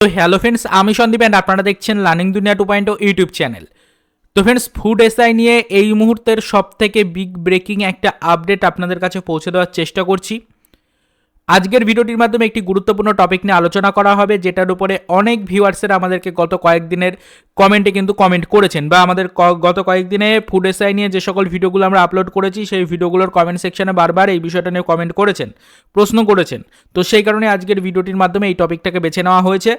তো hello friends আমি Sandeep and আপনারা দেখছেন learning Duniya two point YouTube channel তো ফ্রেন্ডস ফুড এসআই নিয়ে এই মুহূর্তের সব থেকে বিগ ব্রেকিং একটা আপডেট আপনাদের কাছে পৌঁছে দেওয়ার চেষ্টা করছি। আজকের ভিডিওটির মাধ্যমে একটি গুরুত্বপূর্ণ টপিক নিয়ে আলোচনা করা হবে, যেটার উপরে অনেক ভিউয়ার্সেরা আমাদেরকে গত কয়েকদিনের কমেন্টে কিন্তু কমেন্ট করেছেন বা আমাদের গত কয়েকদিনে ফুড এসআই নিয়ে যে সকল ভিডিওগুলো আমরা আপলোড করেছি, সেই ভিডিওগুলোর কমেন্ট সেকশনে বারবার এই বিষয়টা নিয়ে কমেন্ট করেছেন, প্রশ্ন করেছেন। তো সেই কারণে আজকের ভিডিওটির মাধ্যমে এই টপিকটাকে বেছে নেওয়া হয়েছে।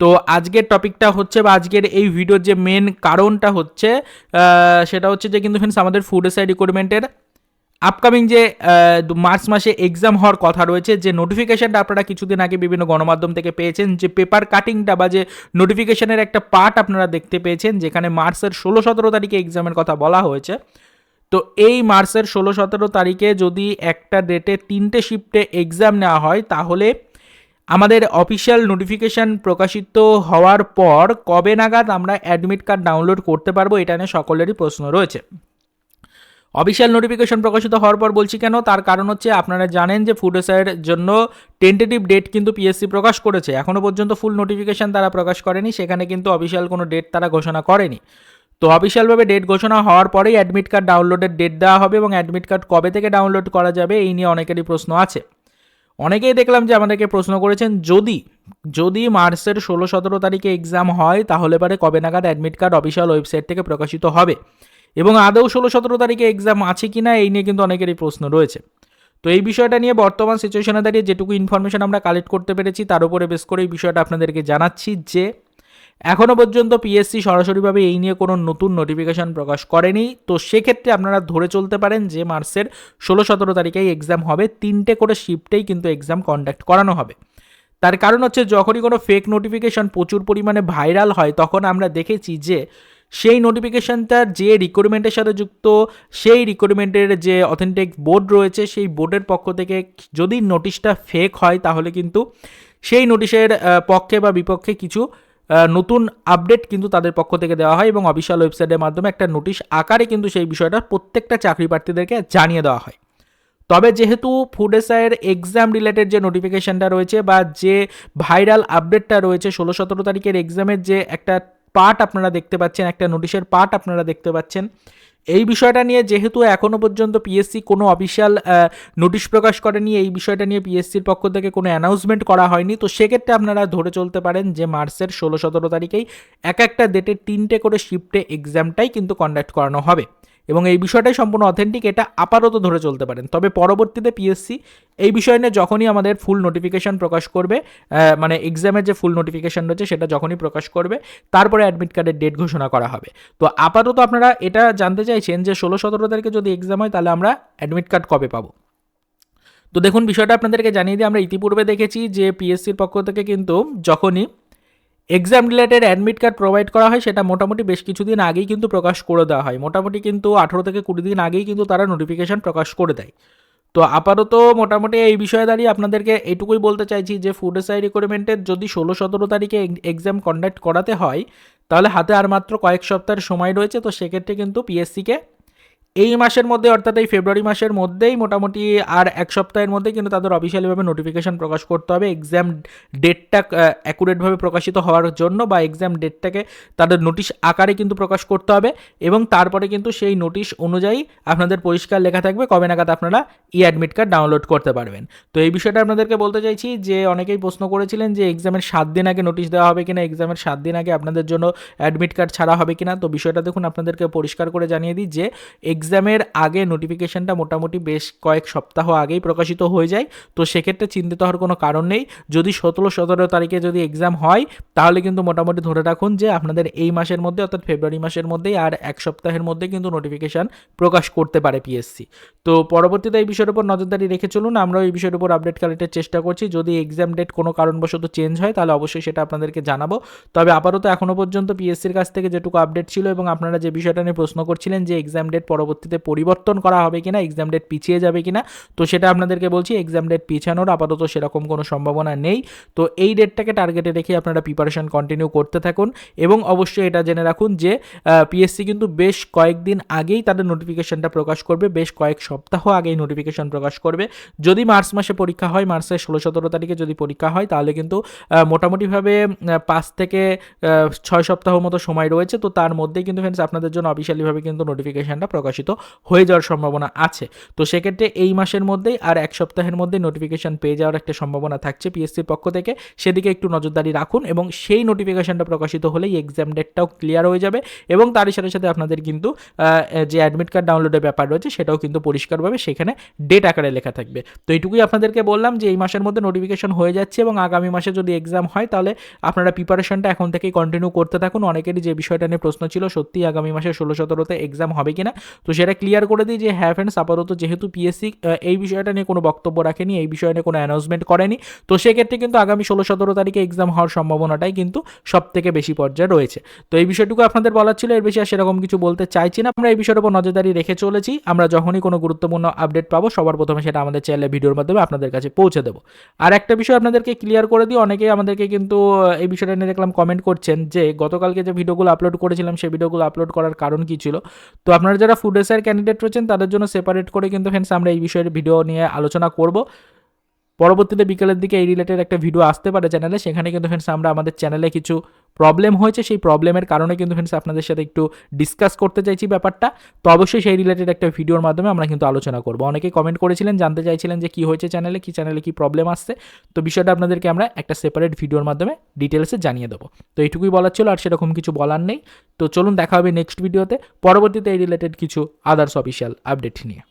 তো আজকের টপিকটা হচ্ছে বা আজকের এই ভিডিওর যে মেন কারণটা হচ্ছে সেটা হচ্ছে যে কিন্তু ফ্রেন্ডস আমাদের ফুড এসআই রিক্রুটমেন্টের আপকামিং যে মার্চ মাসে এক্সাম হওয়ার কথা রয়েছে, যে নোটিফিকেশানটা আপনারা কিছুদিন আগে বিভিন্ন গণমাধ্যম থেকে পেয়েছেন, যে পেপার কাটিংটা বা যে নোটিফিকেশানের একটা পার্ট আপনারা দেখতে পেয়েছেন, যেখানে মার্চের ষোলো সতেরো তারিখে এক্সামের কথা বলা হয়েছে। তো এই মার্চের ষোলো সতেরো তারিখে যদি একটা ডেটে তিনটে শিফটে এক্সাম নেওয়া হয়, তাহলে আমাদের অফিসিয়াল নোটিফিকেশান প্রকাশিত হওয়ার পর কবে নাগাদ আমরা অ্যাডমিট কার্ড ডাউনলোড করতে পারব এটা নিয়ে সকলেরই প্রশ্ন রয়েছে। অফিসিয়াল নোটিফিকেশন প্রকাশিত হওয়ার পর বলছি কেন? তার কারণ হচ্ছে আপনারা জানেন যে ফুড এসআইয়ের জন্য টেন্টেটিভ ডেট কিন্তু পিএসসি প্রকাশ করেছে। এখনও পর্যন্ত ফুল নোটিফিকেশন তারা প্রকাশ করেনি, সেখানে কিন্তু অফিসিয়াল কোনো ডেট তারা ঘোষণা করেনি। তো অফিসিয়ালভাবে ডেট ঘোষণা হওয়ার পরেই অ্যাডমিট কার্ড ডাউনলোডের ডেট দেওয়া হবে এবং অ্যাডমিট কার্ড কবে থেকে ডাউনলোড করা যাবে এই নিয়ে অনেকেরই প্রশ্ন আছে। অনেকেই দেখলাম যে আমাদেরকে প্রশ্ন করেছেন, যদি যদি মার্চের ষোলো সতেরো তারিখে এক্সাম হয়, তাহলে পরে কবে নাগাদ অ্যাডমিট কার্ড অফিসিয়াল ওয়েবসাইট থেকে প্রকাশিত হবে? এবং আদৌ ষোলো সতেরো তারিখে এক্সাম আছে কি না এই নিয়ে কিন্তু অনেকেরই প্রশ্ন রয়েছে। তো এই বিষয়টা নিয়ে বর্তমান সিচুয়েশনে দাঁড়িয়ে যেটুকু ইনফরমেশন আমরা কালেক্ট করতে পেরেছি, তার উপরে বেশ করে এই বিষয়টা আপনাদেরকে জানাচ্ছি যে এখনও পর্যন্ত পিএসসি সরাসরিভাবে এই নিয়ে কোনো নতুন নোটিফিকেশন প্রকাশ করেনি। তো সেক্ষেত্রে আপনারা ধরে চলতে পারেন যে মার্চের ষোলো সতেরো তারিখেই এক্সাম হবে। তিনটে করে শিফটেই কিন্তু এক্সাম কন্ডাক্ট করানো হবে। তার কারণ হচ্ছে যখনই কোনো ফেক নোটিফিকেশন প্রচুর পরিমাণে ভাইরাল হয়, তখন আমরা দেখেছি যে সেই নোটিফিকেশানটার যে রিক্রুটমেন্টের সাথে যুক্ত, সেই রিক্রুটমেন্টের যে অথেন্টিক বোর্ড রয়েছে, সেই বোর্ডের পক্ষ থেকে যদি নোটিশটা ফেক হয়, তাহলে কিন্তু সেই নোটিশের পক্ষে বা বিপক্ষে কিছু নতুন আপডেট কিন্তু তাদের পক্ষ থেকে দেওয়া হয় এবং অফিসিয়াল ওয়েবসাইটের মাধ্যমে একটা নোটিশ আকারে কিন্তু সেই বিষয়টা প্রত্যেকটা চাকরি প্রার্থীদেরকে জানিয়ে দেওয়া হয়। তবে যেহেতু ফুড এসআইয়ের এক্সাম রিলেটেড যে নোটিফিকেশানটা রয়েছে বা যে ভাইরাল আপডেটটা রয়েছে ষোলো সতেরো তারিখের এক্সামের যে একটা পার্ট আপনারা দেখতে পাচ্ছেন, একটা নোটিশের পার্ট আপনারা দেখতে পাচ্ছেন এই বিষয়টা নিয়ে যেহেতু এখনও পর্যন্ত পিএসসি কোনো অফিসিয়াল নোটিশ প্রকাশ করেনি, এই বিষয়টা নিয়ে পিএসসির পক্ষ থেকে কোনো অ্যানাউন্সমেন্ট করা হয়নি। তো সেক্ষেত্রে আপনারা ধরে চলতে পারেন যে মার্চের ষোলো সতেরো তারিখেই এক একটা ডেটে তিনটে করে শিফটে এক্সামটাই কিন্তু কন্ডাক্ট করানো হবে। এবং এই বিষয়টাই সম্পূর্ণ অথেন্টিক এটা আপাতত ধরে চলতে পারেন। তবে পরবর্তীতে পিএসসি এই বিষয় নিয়ে যখনই আমাদের ফুল নোটিফিকেশন প্রকাশ করবে মানে এক্সামের যে ফুল নোটিফিকেশন রয়েছে, সেটা যখনই প্রকাশ করবে, তারপরে অ্যাডমিট কার্ডের ডেট ঘোষণা করা হবে। তো আপাতত আপনারা এটা জানতে চাইছেন যে ষোলো সতেরো তারিখে যদি এক্সাম হয়, তাহলে আমরা অ্যাডমিট কার্ড কবে পাবো? তো দেখুন, বিষয়টা আপনাদেরকে জানিয়ে দিই আমরা ইতিপূর্বে দেখেছি যে পিএসসির পক্ষ থেকে কিন্তু যখনই exam related admit card provide করা হয়, সেটা মোটামুটি বেশ কিছুদিন আগেই কিন্তু প্রকাশ করে দেওয়া হয়। মোটামুটি কিন্তু আঠেরো থেকে কুড়ি দিন আগেই কিন্তু তারা নোটিফিকেশান প্রকাশ করে দেয়। তো আপাতত মোটামুটি এই বিষয়ে দাঁড়িয়ে আপনাদেরকে এইটুকুই বলতে চাইছি যে ফুড এসআই রিকোয়ারমেন্টের যদি ষোলো সতেরো তারিখে এক্সাম কন্ডাক্ট করাতে হয়, তাহলে হাতে আর মাত্র কয়েক সপ্তাহের সময় রয়েছে। তো সেক্ষেত্রে কিন্তু পিএসসিকে এই মাসের মধ্যে, অর্থাৎ এই ফেব্রুয়ারি মাসের মধ্যেই মোটামুটি আর এক সপ্তাহের মধ্যে কিন্তু তাদের অফিসিয়ালিভাবে নোটিফিকেশন প্রকাশ করতে হবে। এক্সাম ডেটটা অ্যাকুরেটভাবে প্রকাশিত হওয়ার জন্য বা এক্সাম ডেটটাকে তাদের নোটিশ আকারে কিন্তু প্রকাশ করতে হবে এবং তারপরে কিন্তু সেই নোটিশ অনুযায়ী আপনাদের পরিষ্কার লেখা থাকবে। কবে নাগাদ আপনারা ই অ্যাডমিট কার্ড ডাউনলোড করতে পারবেন। তো এই বিষয়টা আপনাদেরকে বলতে চাইছি যে, অনেকেই প্রশ্ন করেছিলেন যে এক্সামের সাত দিন আগে নোটিশ দেওয়া হবে কিনা এক্সামের সাত দিন আগে আপনাদের জন্য অ্যাডমিট কার্ড ছাড়া হবে কিনা। তো বিষয়টা দেখুন, আপনাদেরকে পরিষ্কার করে জানিয়ে দিই যে এক্সামের আগে নোটিফিকেশনটা মোটামুটি বেশ কয়েক সপ্তাহ আগেই প্রকাশিত হয়ে যায়। তো সেক্ষেত্রে চিন্তিত হওয়ার কোনো কারণ নেই। যদি সতেরো সতেরো তারিখে যদি এক্সাম হয়, তাহলে কিন্তু মোটামুটি ধরে রাখুন যে আপনাদের এই মাসের মধ্যে অর্থাৎ ফেব্রুয়ারি মাসের মধ্যেই আর এক সপ্তাহের মধ্যে কিন্তু নোটিফিকেশান প্রকাশ করতে পারে পিএসসি তো পরবর্তীতে এই বিষয়ের উপর নজরদারি রেখে চলুন আমরাও এই বিষয়ের উপর আপডেট কালেক্টের চেষ্টা করছি। যদি এক্সাম ডেট কোনো কারণবশত চেঞ্জ হয়, তাহলে অবশ্যই সেটা আপনাদেরকে জানাব। তবে আপাতত এখনও পর্যন্ত পিএসসির কাছ থেকে যেটুকু আপডেট ছিল এবং আপনারা যে বিষয়টা নিয়ে প্রশ্ন করছিলেন যে এক্সাম ডেট পরবর্তী পরবর্তীতে পরিবর্তন করা হবে কিনা এক্সাম ডেট পিছিয়ে যাবে কিনা, তো সেটা আপনাদেরকে বলছি এক্সাম ডেট পিছানোর আপাতত সেরকম কোনো সম্ভাবনা নেই। তো এই ডেটটাকে টার্গেটে রেখে আপনারা প্রিপারেশন কন্টিনিউ করতে থাকুন এবং অবশ্যই এটা জেনে রাখুন যে পিএসসি কিন্তু বেশ কয়েকদিন আগেই তাদের নোটিফিকেশনটা প্রকাশ করবে, বেশ কয়েক সপ্তাহ আগেই নোটিফিকেশন প্রকাশ করবে। যদি মার্চ মাসে পরীক্ষা হয়, মার্চের ষোলো সতেরো তারিখে যদি পরীক্ষা হয়, তাহলে কিন্তু মোটামুটিভাবে পাঁচ থেকে ছয় সপ্তাহ মতো সময় রয়েছে, তো তার মধ্যেই কিন্তু ফ্রেন্ডস আপনাদের জন্য অফিসিয়ালিভাবে কিন্তু নোটিফিকেশনটা প্রকাশিত হয়ে যাওয়ার সম্ভাবনা আছে। তো সেক্ষেত্রে এই মাসের মধ্যেই আর এক সপ্তাহের মধ্যে নোটিফিকেশন পেয়ে যাওয়ার একটা সম্ভাবনা থাকছে পিএসসির পক্ষ থেকে। সেদিকে একটু নজরদারি রাখুন এবং সেই নোটিফিকেশনটা প্রকাশিত হলেই এক্সাম ডেটটাও ক্লিয়ার হয়ে যাবে এবং তারই সাথে সাথে আপনাদের কিন্তু যে অ্যাডমিট কার্ড ডাউনলোডের ব্যাপার রয়েছে সেটাও কিন্তু পরিষ্কারভাবে সেখানে ডেট আকারে লেখা থাকবে। তো এইটুকুই আপনাদেরকে বললাম যে এই মাসের মধ্যে নোটিফিকেশন হয়ে যাচ্ছে এবং আগামী মাসে যদি এক্সাম হয় তাহলে আপনারা প্রিপারেশনটা এখন থেকেই কন্টিনিউ করতে থাকুন। অনেকেরই যে বিষয়টা নিয়ে প্রশ্ন ছিল সত্যি আগামী মাসে ষোলো সতেরোতে এক্সাম হবে কিনা? তো সেটা ক্লিয়ার করে দিই যে হ্যাঁ ফ্রেন্ডস আপাতত যেহেতু পিএসসি এই বিষয়টা নিয়ে কোনো বক্তব্য রাখেনি, এই বিষয় নিয়ে কোনো অ্যানাউন্সমেন্ট করেনি। তো সেক্ষেত্রে কিন্তু আগামী ষোলো সতেরো তারিখে এক্সাম হওয়ার সম্ভাবনাটাই কিন্তু সব থেকে বেশি পর্যায়ে রয়েছে। তো এই বিষয়টুকু আপনাদের বলার ছিল, এর বেশি আর সেরকম কিছু বলতে চাইছি না। আমরা এই বিষয়ের উপর নজরদারি রেখে চলেছি। আমরা যখনই কোনো গুরুত্বপূর্ণ আপডেট পাবো, সবার প্রথমে সেটা আমাদের চ্যানেলে ভিডিওর মাধ্যমে আপনাদের কাছে পৌঁছে দেবো। আর একটা বিষয় আপনাদেরকে ক্লিয়ার করে দিই, অনেকেই আমাদেরকে কিন্তু এই বিষয়টা নিয়ে দেখলাম কমেন্ট করছেন যে গতকালকে যে ভিডিওগুলো আপলোড করেছিলাম সেই ভিডিওগুলো আপলোড করার কারণ কি ছিল? তো আপনারা যারা ফুড এসআর ক্যান্ডিডেট রয়েছেন, তাদের জন্য সেপারেট করে কিন্তু ফ্রেন্ডস আমরা এই বিষয়ের ভিডিও নিয়ে আলোচনা করব। পরবর্তীতে বিকেলের দিকে এই রিলেটেড একটা ভিডিও আসতে পারে চ্যানেলে সেখানে কিন্তু ফ্রেন্ডস আমরা আমাদের চ্যানেলে কিছু প্রবলেম হয়েছে, সেই প্রবলেমের কারণে কিন্তু ফ্রেন্ডস আপনাদের সাথে একটু ডিসকাস করতে চাইছি ব্যাপারটা। তো অবশ্যই সেই রিলেটেড একটা ভিডিওর মাধ্যমে আমরা কিন্তু আলোচনা করব। অনেকেই কমেন্ট করেছিলেন, জানতে চাইছিলেন যে কী হয়েছে চ্যানেলে কী চ্যানেলে কী প্রবলেম আসছে। তো বিষয়টা আপনাদেরকে আমরা একটা সেপারেট ভিডিওর মাধ্যমে ডিটেলসে জানিয়ে দেবো। তো এইটুকুই বলার ছিল, আর সেরকম কিছু বলার নেই। তো চলুন দেখা হবে নেক্সট ভিডিওতে পরবর্তীতে এই রিলেটেড কিছু আদার্স অফিসিয়াল আপডেট নিয়ে।